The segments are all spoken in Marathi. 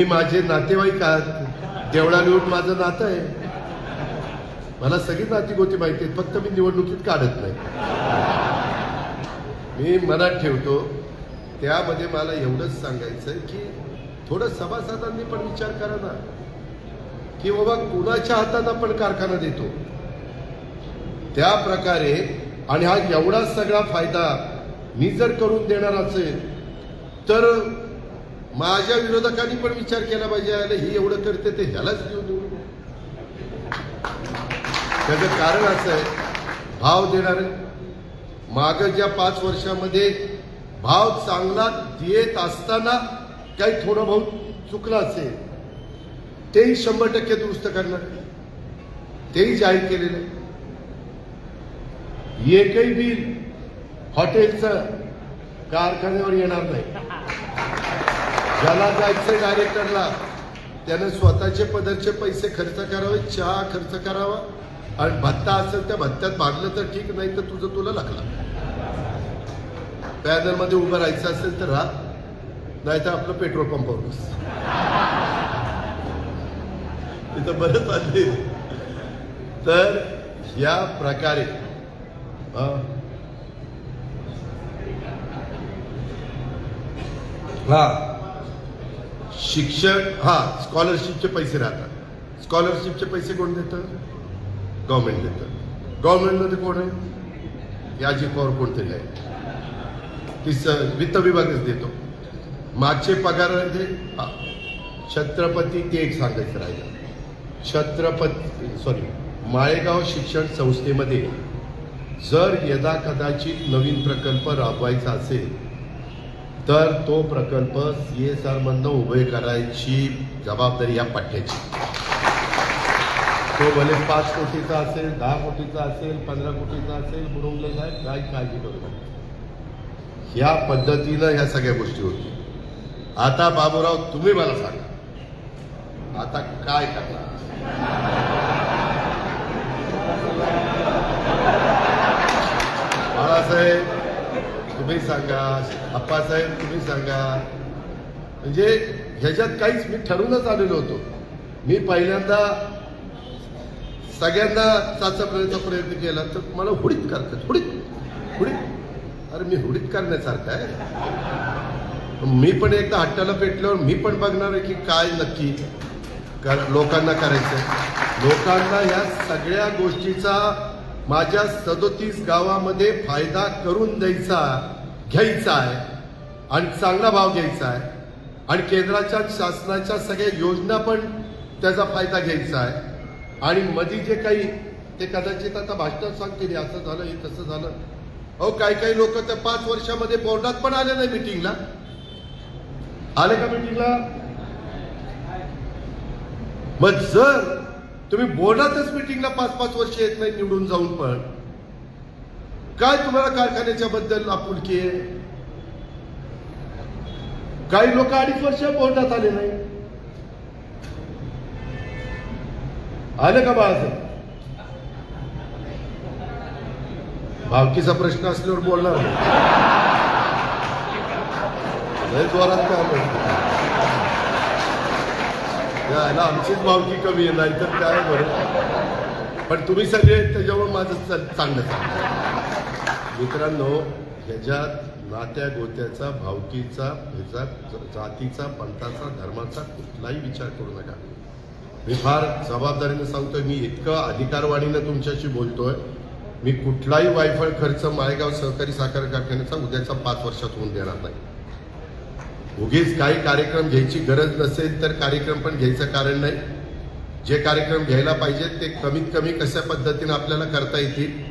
मी माझे नातेवाईक आहात. देवळा लिहून माझं नातं आहे. मला सगळी नाती गोती माहिती आहेत फक्त मी निवडणुकीत काढत नाही. मी मनात ठेवतो त्यामध्ये मला एवढंच सांगायचं की थोडं सभासदांनी पण विचार करा ना. की बाबा कुणाच्या हातात आपण कारखाना देतो? त्या प्रकारे आणि हा एवढा सगळा फायदा मी जर करून देणार असेल तर माझ्या विरोधकांनी पण विचार केला पाहिजे अरे ही एवढं करते ते ह्यालाच देऊ देऊ. त्याचं कारण असं आहे भाव देणारे. माग ज्या पाच वर्षामध्ये भाव चांगला देत असताना काही थोडं बहुत चुकलं असेल तेही शंभर टक्के दुरुस्त करणार. तेही जाहीर केलेलं आहे. एकही बिल हॉटेलचं कारखान्यावर येणार नाही. ज्याला जायचं डायरेक्टरला त्यानं स्वतःचे पदरचे पैसे खर्च करावे चहा खर्च करावा. आणि भत्ता असेल त्या भत्त्यात भागलं तर ठीक नाही तर तुझं तुला लागला. पॅनलमध्ये उभं राहायचं असेल तर राहा नाहीतर आपलं पेट्रोल पंपावर बस. तिथं बरंच आले तर या प्रकारे हा. शिक्षक शिक्षण हा स्कॉलरशिपचे पैसे राहतात. स्कॉलरशिपचे पैसे कोण देतं? गव्हर्नमेंट देतं. गव्हर्नमेंटमध्ये कोण आहे? याची अजित कोणतरी आहे. ती स वित्त विभागच देतो. मागचे पगार आहे हा. छत्रपती ते एक सांगायचं राहिलं. छत्रपती सॉरी माळेगाव शिक्षण संस्थेमध्ये जर यदा कदाचित नवीन प्रकल्प राबवायचा असेल तर तो प्रकल्प सी एस आरमधनं उभे करायची जबाबदारी या पट्ट्याची. तो भले पाच कोटीचा असेल दहा कोटीचा असेल पंधरा कोटीचा असेल बुडवलं साहेब काय काळजी करू नका. ह्या पद्धतीनं ह्या सगळ्या गोष्टी होती आता बाबूराव तुम्ही मला सांगा. आता काय करणार? बाळासाहेब तुम्ही सांगा अप्पासाहेब तुम्ही सांगा. म्हणजे ह्याच्यात काहीच मी ठरवूनच आलेलो होतो. मी पहिल्यांदा सगळ्यांना चाचपण्याचा प्रयत्न केला तर मला हुडीत करतात हुडीत हुडीत. अरे मी हुडीत करण्यासारखं आहे. मी पण एकदा हट्टाला पेटल्यावर मी पण बघणार आहे की काय नक्की कर- लोकांना करायचं लोकांना या सगळ्या गोष्टीचा माझ्या सदोतीस गावामध्ये फायदा करून द्यायचा. घ्यायचा आहे आणि चांगला भाव घ्यायचा आहे आणि केंद्राच्या शासनाच्या सगळ्या योजना पण त्याचा फायदा घ्यायचा आहे. आणि मधी जे काही ते कदाचित आता भाषणात सांगतील असं झालं हे तसं झालं. अहो काही काही लोक त्या पाच वर्षामध्ये बोर्डात पण आले नाही मिटिंगला. आले का मिटिंगला? मग जर तुम्ही बोर्डातच मिटिंगला पाच पाच वर्ष येत नाही निवडून जाऊन पण काय तुम्हाला कारखान्याच्या बद्दल आपुलकी आहे काही लोक अडीच वर्ष बोर्डात आले नाही. आलं का बाळासाहेब? भावकीचा प्रश्न असल्यावर बोलणार नाही. जोरात काय आमचीच भावकी कमी आहे नाही तर काय बरं? पण तुम्ही सगळे त्याच्यावर माझं चांगलं मित्रांनो ह्याच्यात नात्या गोत्याचा भावकीचा ह्याचा जातीचा पंथाचा धर्माचा कुठलाही विचार करू नका. मी फार जबाबदारीने सांगतोय मी इतकं अधिकारवाणीनं तुमच्याशी बोलतोय. मी कुठलाही वायफळ खर्च माळेगाव सहकारी साखर कारखान्याचा उद्याचा पाच वर्षात होऊन देणार नाही. उगीच काही कार्यक्रम घ्यायची गरज नसेल तर कार्यक्रम पण घ्यायचं कारण नाही. जे कार्यक्रम घ्यायला पाहिजेत ते कमीत कमी कशा पद्धतीने आपल्याला करता येतील?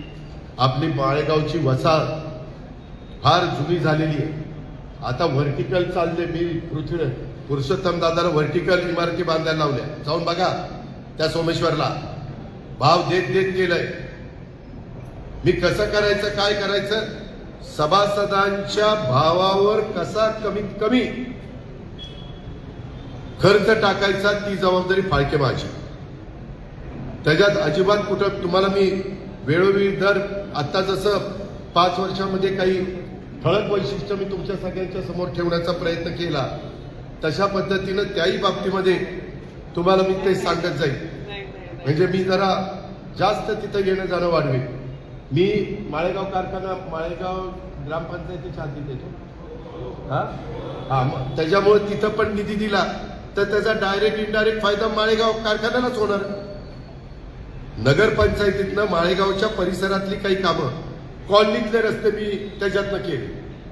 आपली माळेगावची वसाहत फार जुनी झालेली आहे. आता व्हर्टिकल चालले मी पृथ्वी पुरुषोत्तम दादाला व्हर्टिकल इमारती बांधायला लावल्या. जाऊन बघा त्या सोमेश्वरला. भाव देत देत गेलंय. मी कसं करायचं काय करायचं? सभासदांच्या भावावर कसा कमीत कमी खर्च टाकायचा ती जबाबदारी फाळके माझी. त्याच्यात अजिबात कुठं तुम्हाला मी वेळोवेळी दर आत्ता जसं पाच वर्षामध्ये काही ठळक वैशिष्ट्य मी तुमच्या सगळ्यांच्या समोर ठेवण्याचा प्रयत्न केला तशा पद्धतीनं त्याही बाबतीमध्ये तुम्हाला मी ते सांगत जाईल म्हणजे मी जरा जास्त तिथं येणं जाणं वाढवेल मी माळेगाव कारखाना माळेगाव ग्रामपंचायतीच्या हाती देतो. हा? हा मग त्याच्यामुळे तिथं पण निधी दिला तर त्याचा डायरेक्ट इनडायरेक्ट फायदा माळेगाव कारखान्यालाच होणार. नगरपंचायतीतनं माळेगावच्या परिसरातली काही कामं कॉलनीतले रस्ते मी त्याच्यातनं केले.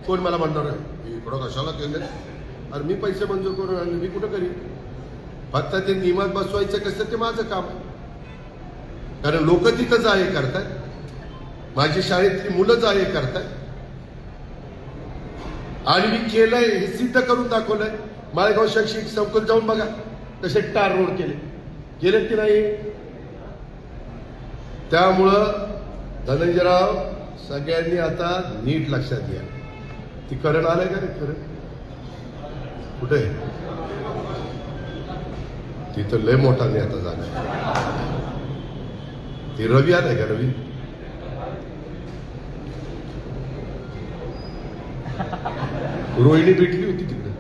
कोण मला म्हणणार आहे? इकडं कशाला केलं अरे मी पैसे मंजूर करून आणले मी कुठं करीन? फक्त ते नियमात बसवायचं कसं ते माझं काम कारण लोक तिथं आहे करतात माझी शाळेतली मुलं जाहे करतायत. आणि मी केलंय हे सिद्ध करून दाखवलंय. माळेगाव शैक्षणिक संकुल जाऊन बघा तसे टार रोड केले. केलेत की नाही त्यामुळं धनंजयराव सगळ्यांनी आता नीट लक्षात घ्या. ती करण आलंय का रे? करण? कुठे? तिथं लय मोठा आता झाला ती रवी आलाय का रवी? रोहिणी भेटली होती तिकडे.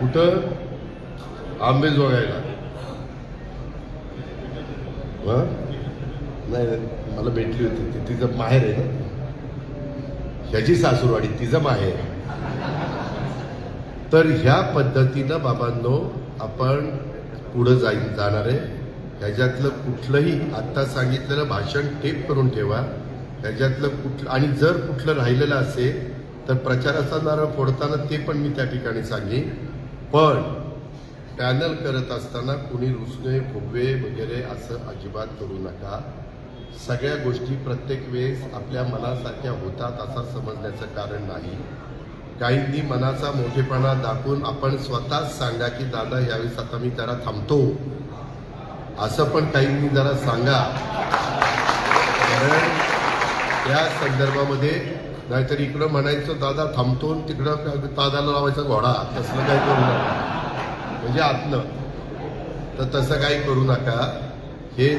कुठं? आंबे जोगायला हा? नाही नाही, मला भेटली होती. ती तिचं माहेर आहे ना? ह्याची सासूरवाडी तिचं माहेर आहे. तर ह्या पद्धतीनं बाबांनो आपण पुढं जाईल जाणार आहे. ह्याच्यातलं कुठलंही आत्ता सांगितलेलं भाषण टेप करून ठेवा. ह्याच्यातलं कुठलं आणि जर कुठलं राहिलेलं असेल तर प्रचाराचा नारळ फोडताना ते पण मी त्या ठिकाणी सांगेन. पण पॅनल करत असताना कुणी रुसणे फुगवे वगैरे असं अजिबात करू नका. सगळ्या गोष्टी प्रत्येक वेळेस आपल्या मनासारख्या होतात असं समजण्याचं कारण नाही. काहींनी मनाचा मोठेपणा दाखवून आपण स्वतःच सांगा की दादा यावेळेस आता मी जरा थांबतो. असं पण काहींनी जरा सांगा. कारण त्या संदर्भामध्ये नाहीतर इकडं म्हणायचं दादा थांबतो आणि तिकडं दादाला लावायचा घोडा. तसलं काही करू नका. म्हणजे आतलं तर तसं काही करू नका. हे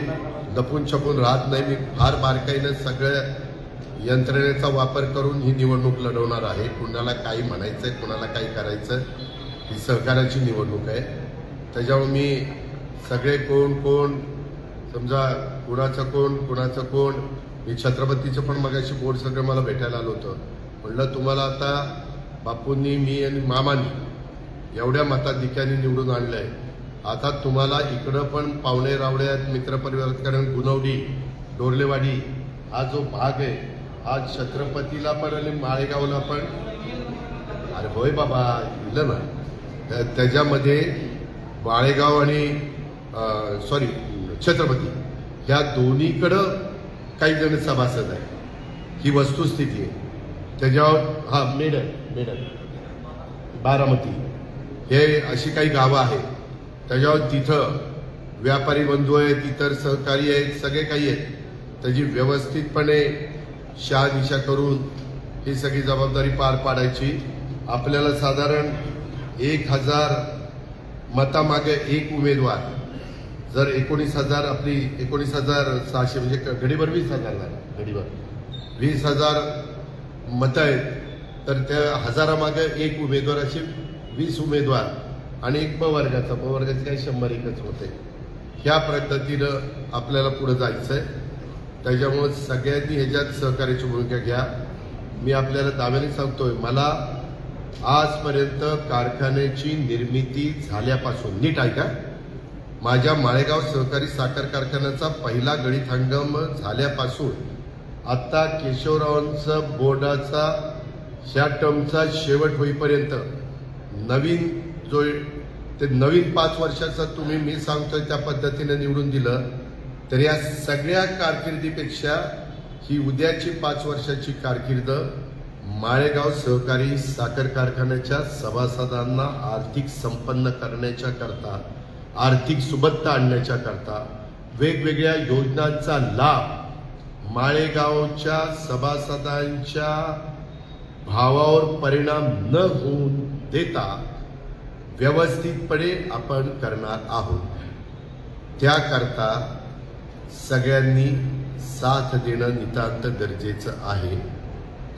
लपून छपून राहत नाही. मी फार बारकाईनं सगळ्या यंत्रणेचा वापर करून ही निवडणूक लढवणार आहे. कुणाला काही आहे कुणाला काही करायचं ही सहकार्याची निवडणूक आहे. त्याच्यामुळे मी सगळे कोण कोण समजा कुणाचं कोण कुणाचं कोण मी छत्रपतीचं पण मगाशी बोर्ड सगळं मला भेटायला आलं होतं. म्हणलं तुम्हाला आता बापूंनी मी आणि मामानी एवढ्या मताधिक्याने निवडून आणलं आहे आता तुम्हाला इकडं पण पाहुणे रावळे आहेत मित्रपरिवारात गुनवडी डोरलेवाडी हा जो भाग आहे हा छत्रपतीला पण आणि माळेगावला पण. अरे होय बाबा दिलं ना. त्याच्यामध्ये माळेगाव आणि सॉरी छत्रपती ह्या दोन्हीकडं काही जण सभासद आहे ही वस्तुस्थिती आहे. त्याच्यावर हा मेडल मेडल बारामती हे अशी काही गावं आहेत. त्याच्यावर तिथं व्यापारी बंधू आहेत इतर सहकारी आहेत सगळे काही आहेत. त्याची व्यवस्थितपणे शहानिशा करून ही सगळी जबाबदारी पार पाडायची. आपल्याला साधारण एक हजार मतामागे एक उमेदवार. जर एकोणीस हजार आपली एकोणीस हजार सहाशे म्हणजे घडीभर वीस हजार झाला घडीभर. वीस हजार मतं आहेत तर त्या हजारामागे एक उमेदवार असे वीस उमेदवार आणि एक ब वर्गाचा ब वर्गाचे काही शंभर एकच होते. ह्या पद्धतीनं आपल्याला पुढे जायचं आहे त्याच्यामुळं सगळ्यांनी ह्याच्यात सहकार्याची भूमिका घ्या. मी आपल्याला दाव्याने सांगतोय मला आजपर्यंत कारखान्याची निर्मिती झाल्यापासून नीट ऐका. माझ्या माळेगाव सहकारी साखर कारखान्याचा पहिला गणित हंगाम झाल्यापासून आत्ता केशवरावांचा बोर्डाचा ह्या टर्मचा शेवट होईपर्यंत नवीन जो ते नवीन पाच वर्षाचा तुम्ही मी सांगतोय त्या पद्धतीने निवडून दिलं तर या सगळ्या कारकिर्दीपेक्षा ही उद्याची पाच वर्षाची कारकिर्द माळेगाव सहकारी साखर कारखान्याच्या सभासदांना आर्थिक संपन्न करण्याच्या करता आर्थिक सुबत्ता आणण्याच्या करता वेगवेगळ्या योजनांचा लाभ माळेगावच्या सभासदांच्या भावावर परिणाम न होऊन देता व्यवस्थितपणे आपण करणार आहोत. त्याकरता सगळ्यांनी साथ देणं नितांत गरजेचं आहे.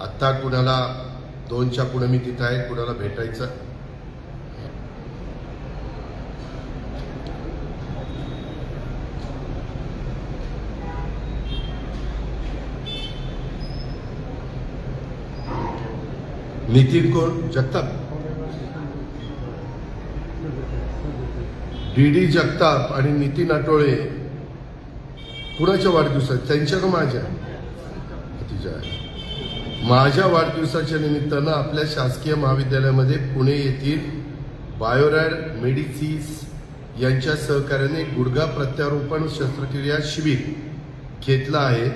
आत्ता कुणाला दोनच्या पुढं मी तिथं आहे कुणाला भेटायचं? नितीन कोण? जगताप. डी डी जगताप आणि नितीन आटोळे कुणाच्या वाढदिवसात त्यांच्या का माझ्या? तिच्या माझ्या वाढदिवसाच्या निमित्तानं आपल्या शासकीय महाविद्यालयामध्ये पुणे येथील बायोरॅड मेडिसिस यांच्या सहकार्याने गुडघा प्रत्यारोपण शस्त्रक्रिया शिबिर घेतलं आहे.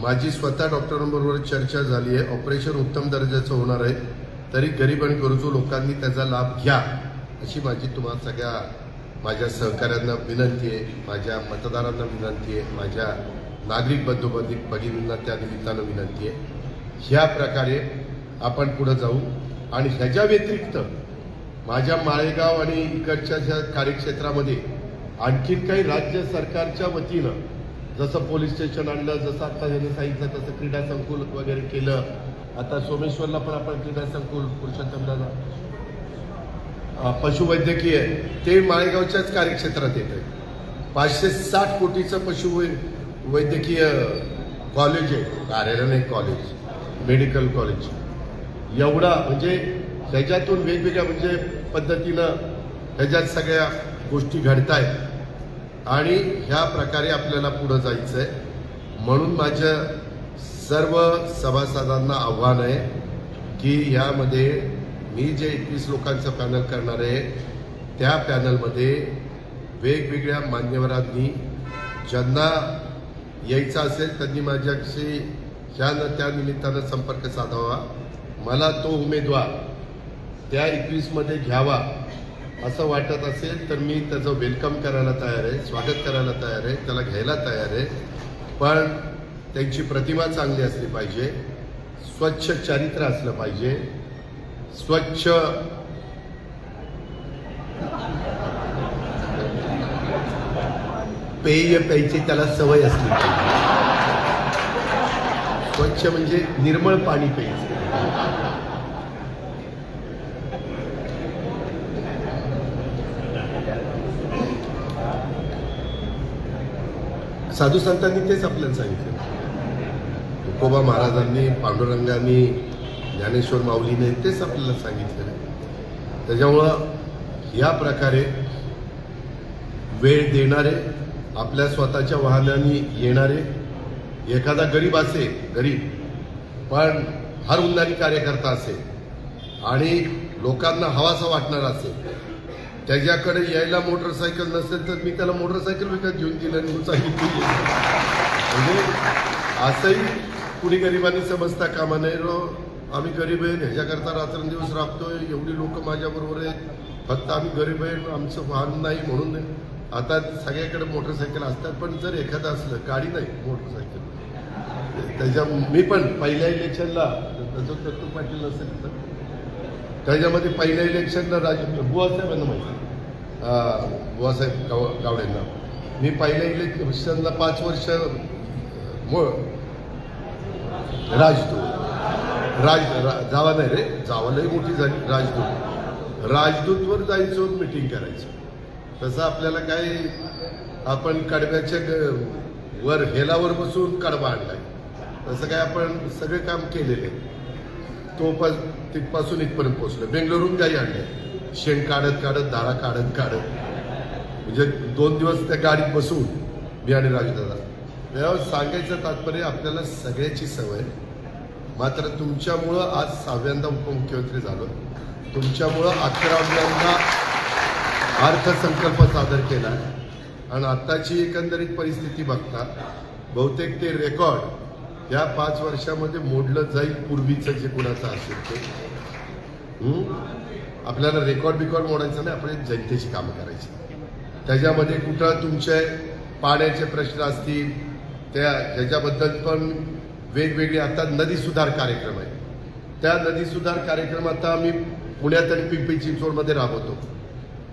माझी स्वतः डॉक्टरांबरोबर चर्चा झाली आहे. ऑपरेशन उत्तम दर्जाचं होणार आहे. तरी गरीब आणि गरजू लोकांनी त्याचा लाभ घ्या अशी माझी तुम्हाला सगळ्या माझ्या सहकाऱ्यांना विनंती आहे माझ्या मतदारांना विनंती आहे माझ्या नागरिक बंधू भगिनींना त्या निमित्तानं विनंती आहे. ह्या प्रकारे आपण पुढं जाऊ आणि ह्याच्या व्यतिरिक्त माझ्या माळेगाव आणि इकडच्या ज्या कार्यक्षेत्रामध्ये आणखीन काही राज्य सरकारच्या वतीनं जसं पोलीस स्टेशन आणलं जसं आता ह्यांनी सांगितलं तसं क्रीडा संकुल वगैरे केलं. आता सोमेश्वरला पण आपण क्रीडा संकुल पुरुषोत्तमला पशुवैद्यकीय ते माळेगावच्याच कार्यक्षेत्रात येत आहे पाचशे साठ कोटीचं पशु वैद्यकीय कॉलेज आहे. कार्यालय नाही कॉलेज मेडिकल कॉलेज एवढा म्हणजे ह्याच्यातून वेगवेगळ्या म्हणजे पद्धतीनं ह्याच्यात सगळ्या गोष्टी घडत आहेत आणि ह्या प्रकारे आपल्याला पुढं जायचं आहे म्हणून माझ्या सर्व सभासदांना आव्हान आहे की यामध्ये मी जे एकवीस लोकांचं पॅनल करणार आहे त्या पॅनलमध्ये वेगवेगळ्या मान्यवरांनी ज्यांना यायचं असेल त्यांनी माझ्याशी ह्या न त्या निमित्तानं संपर्क साधावा. मला तो उमेदवार त्या एकवीसमध्ये घ्यावा असं वाटत असेल तर मी त्याचं वेलकम करायला तयार आहे स्वागत करायला तयार आहे त्याला घ्यायला तयार आहे. पण त्यांची प्रतिमा चांगली असली पाहिजे स्वच्छ चारित्र्य असलं पाहिजे. स्वच्छ. पेय प्यायची त्याला सवय असली स्वच्छ म्हणजे निर्मळ पाणी प्यायचं. साधू संतांनी तेच आपल्याला सांगितलं. तुकोबा महाराजांनी पांडुरंगांनी ज्ञानेश्वर माऊलीने तेच आपल्याला सांगितलेलं आहे. त्याच्यामुळं या प्रकारे वेळ देणारे आपल्या स्वतःच्या वाहनाने येणारे एखादा गरीब असेल गरीब पण हर उन्हारी कार्यकर्ता असेल आणि लोकांना हवासा वाटणार असेल त्याच्याकडे यायला मोटरसायकल नसेल तर मी त्याला मोटरसायकल विकत घेऊन दिलं आणि सांगितली म्हणजे असंही कुणी गरिबांनी समजता कामा नाही रो आम्ही गरीब आहे ह्याच्याकरता रात्रंदिवस राबतोय एवढी लोक माझ्याबरोबर आहेत. फक्त आम्ही गरीब आहे आमचं वाहन नाही म्हणून आता सगळ्याकडे मोटरसायकल असतात पण जर एखादं असलं गाडी नाही मोटरसायकल. त्याच्या मी पण पहिल्या इलेक्शनला तसं दत्तू पाटील असेल तर. त्याच्यामध्ये पहिल्या इलेक्शनला राज बुवासाहेबांना माहिती बुवासाहेब गाव गावडेंना. मी पहिल्या इलेक्शनला पाच वर्ष मो राजतो राज रा- जावा नाही रे. जावालाही मोठी झाली. राजदूत. राजदूतवर जायचं मिटिंग करायचं. तसं आपल्याला काय आपण कडव्याच्या ग- वर हेलावर बसून कडवा आणलाय. तसं काय आपण सगळे काम केलेले. तो पण तिथपासून इथपर्यंत पोहोचलो. बेंगलोरून गाई आणले शेण काढत काढत धारा काढत काढत. म्हणजे दोन दिवस त्या गाडीत बसून मी आणि राजदादा त्यावर सांगायचं तात्पर्य आपल्याला सगळ्याची सवय मात्र तुमच्यामुळं आज सहाव्यांदा उपमुख्यमंत्री झालो. तुमच्यामुळं अकराव्यांदा अर्थसंकल्प सादर केला. आणि आत्ताची एकंदरीत परिस्थिती बघता बहुतेक ते रेकॉर्ड या पाच वर्षामध्ये मोडलं जाईल पूर्वीचं जे कुणाचं असेल ते. आपल्याला रेकॉर्ड बिकॉर्ड मोडायचं नाही आपण जनतेची कामं करायची. त्याच्यामध्ये कुठं तुमचे पाण्याचे प्रश्न असतील त्या ह्याच्याबद्दल पण वेगवेगळे आता नदी सुधार कार्यक्रम आहे त्या नदी सुधार कार्यक्रम आता आम्ही पुण्यात आणि पिंपरी चिंचवडमध्ये राबवतो.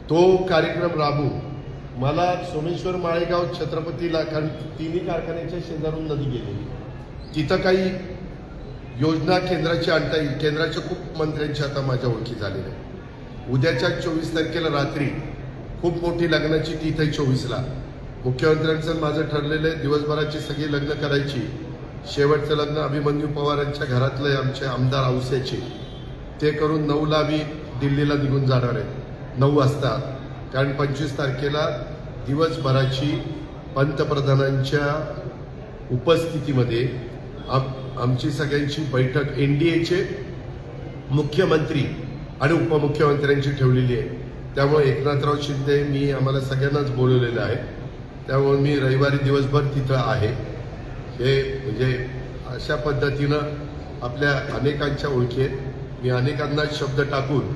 तो कार्यक्रम राबवून मला सोमेश्वर माळेगाव छत्रपतीला कारण तिन्ही कारखान्याच्या शेजारून नदी गेलेली तिथं काही योजना केंद्राची आणता येईल. केंद्राच्या खूप मंत्र्यांची आता माझ्या ओळखी झालेल्या आहेत. उद्याच्या चोवीस तारखेला रात्री खूप मोठी लग्नाची तीथ आहे चोवीसला. मुख्यमंत्र्यांचं माझं ठरलेलं आहे. दिवसभराची सगळी लग्न करायची. शेवटचं लग्न अभिमन्यू पवारांच्या घरातलं आहे आमच्या आमदार औस्याचे ते करून नऊला मी दिल्लीला निघून जाणार आहे. नऊ वाजता. कारण पंचवीस तारखेला दिवसभराची पंतप्रधानांच्या उपस्थितीमध्ये आम आमची सगळ्यांची बैठक एन डी एचे मुख्यमंत्री आणि उपमुख्यमंत्र्यांची ठेवलेली आहे. त्यामुळे एकनाथराव शिंदे मी आम्हाला सगळ्यांनाच बोलवलेलं आहे. त्यामुळे मी रविवारी दिवसभर तिथं आहे. हे म्हणजे अशा पद्धतीनं आपल्या अनेकांच्या ओळखी आहेत. मी अनेकांना शब्द टाकून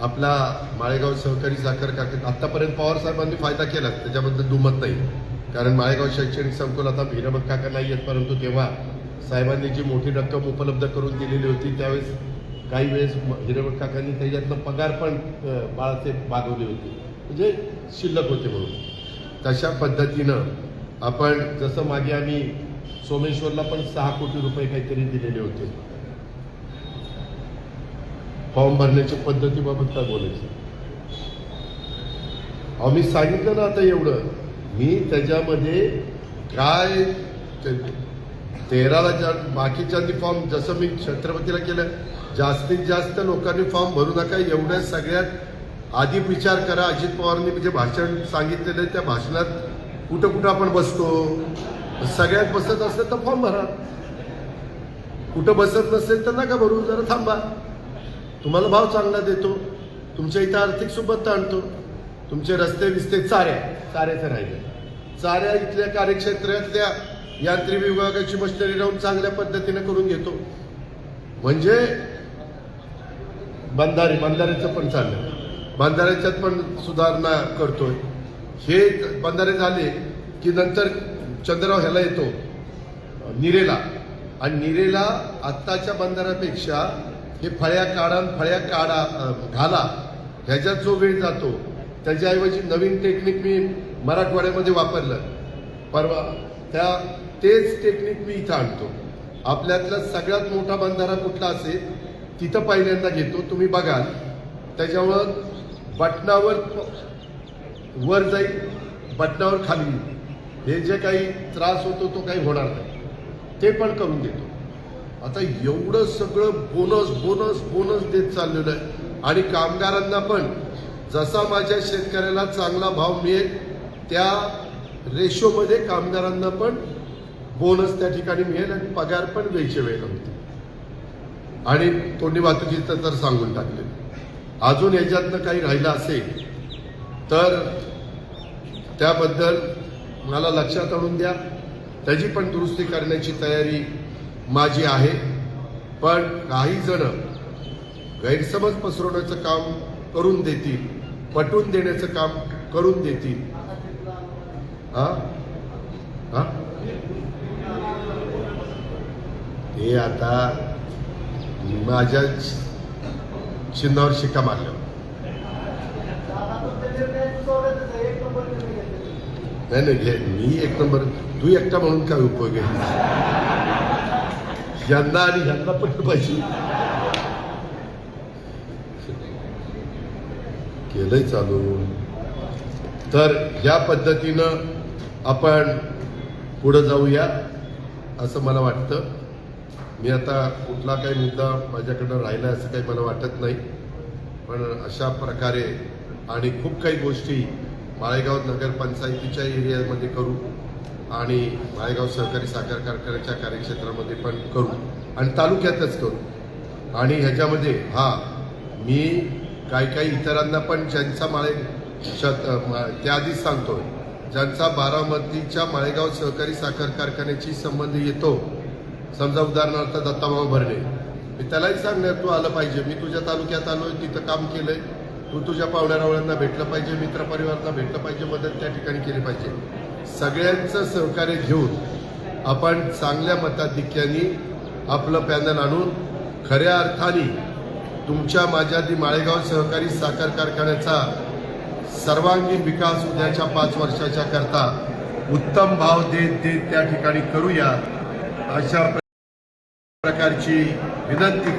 आपला माळेगाव सहकारी साखर कारखाना आत्तापर्यंत पवार साहेबांनी फायदा केला त्याच्याबद्दल दुमत नाही. कारण माळेगाव शैक्षणिक संकुल आता हिरमत काका नाही आहेत परंतु तेव्हा साहेबांनी जी मोठी रक्कम उपलब्ध करून दिलेली होती त्यावेळेस काही वेळेस हिरमत काकांनी त्याच्यातनं पगार पण अ, बाळासाहेब मागवली होती. म्हणजे शिल्लक होते म्हणून. तशा पद्धतीनं आपण जसं मागे आम्ही सोमेश्वरला पण सहा कोटी रुपये काहीतरी दिलेले होते. फॉर्म भरण्याच्या पद्धतीबाबत काय बोलायचं? अहो मी सांगितलं ना आता एवढं. मी त्याच्यामध्ये काय तेराला ज्या बाकीच्यांनी फॉर्म जसं मी छत्रपतीला केलं जास्तीत जास्त लोकांनी फॉर्म भरू नका एवढ्या सगळ्यात आधी विचार करा. अजित पवारांनी म्हणजे भाषण सांगितलेलं त्या भाषणात कुठं कुठं आपण बसतो? सगळ्यात बसत असेल तर फॉर्म भरा. कुठं बसत नसेल तर नका भरू जरा थांबा. तुम्हाला भाव चांगला देतो. तुमच्या इथं आर्थिक सुबत्ता आणतो. तुमचे रस्ते विस्ते चाऱ्या चाऱ्याचं राहिले. चाऱ्या इथल्या कार्यक्षेत्रातल्या यांत्रिक विभागाची मशिनरी राहून चांगल्या पद्धतीने करून घेतो. म्हणजे बंधारे बंधाऱ्याचं पण चाललं. बंधाऱ्याच्यात पण सुधारणा करतोय. हे बंधारे झाले की नंतर चंद्रराव ह्याला येतो निरेला. आणि निरेला आत्ताच्या बंधाऱ्यापेक्षा हे फळ्या काढा फळ्या काढा घाला ह्याच्यात जो वेळ जातो त्याच्याऐवजी नवीन टेक्निक मी मराठवाड्यामध्ये वापरलं. परवा त्या तेच टेक्निक मी इथं आणतो. आपल्यातला सगळ्यात मोठा बंधारा कुठला असेल तिथं पहिल्यांदा घेतो तुम्ही बघाल. त्याच्यामुळं बटनावर वर जाईल बटनावर खाली येईल. हे जे काही त्रास होतो तो काही होणार नाही. ते पण करून देतो. आता एवढं सगळं बोनस बोनस बोनस देत चाललेलं आहे. आणि कामगारांना पण जसा माझ्या शेतकऱ्याला चांगला भाव मिळेल त्या रेशोमध्ये कामगारांना पण बोनस त्या ठिकाणी मिळेल आणि पगार पण वेळच्या वेळेला होते. आणि तोंडी वाहतुकीचं तर सांगून टाकले. अजून याच्यातनं काही राहिलं असेल तर त्याबद्दल मला लक्षात आणून द्या. त्याची पण दुरुस्ती करण्याची तयारी माझी आहे. पण काही जण गैरसमज पसरवण्याचं काम करून देतील पटवून देण्याचं काम करून देतील. हा? हा? हे आता माझ्या चिन्हावर शिक्का मारल्यावर नाही नाही घे मी एक नंबर तू एकटा म्हणून काय उपयोग आहे? यांना आणि यांना पण पाहिजे. केलंय चालू. तर या पद्धतीनं आपण पुढं जाऊया असं मला वाटतं. मी आता कुठला काही मुद्दा माझ्याकडं राहिला असं काही मला वाटत नाही. पण अशा प्रकारे आणि खूप काही गोष्टी माळेगाव नगरपंचायतीच्या एरियामध्ये करू आणि माळेगाव सहकारी साखर कारखान्याच्या कार्यक्षेत्रामध्ये पण करू आणि तालुक्यातच करू. आणि ह्याच्यामध्ये हा मी काही काही इतरांना पण ज्यांचा माळे शत मा- त्याआधीच सांगतोय ज्यांचा बारामतीच्या माळेगाव सहकारी साखर कारखान्याची संबंध येतो समजा उदाहरणार्थ दत्ताभाऊ भरणे मी त्यालाही सांगणार तू आलं पाहिजे. मी तुझ्या तालुक्यात आलोय तिथं काम केलंय तू तुझ्या पाहुण्यारावळ्यांना भेटलं पाहिजे मित्रपरिवारांना भेटलं पाहिजे मदत त्या ठिकाणी केली पाहिजे. सगळ्यांचं सहकार्य घेऊन आपण चांगल्या मताधिक्याने आपलं पॅनल आणून खऱ्या अर्थाने तुमच्या माझ्या दी माळेगाव सहकारी साखर कारखान्याचा सर्वांगीण विकास उद्याच्या पाच वर्षाच्या करता उत्तम भाव देत देत त्या ठिकाणी करूया अशा प्रकारची विनंती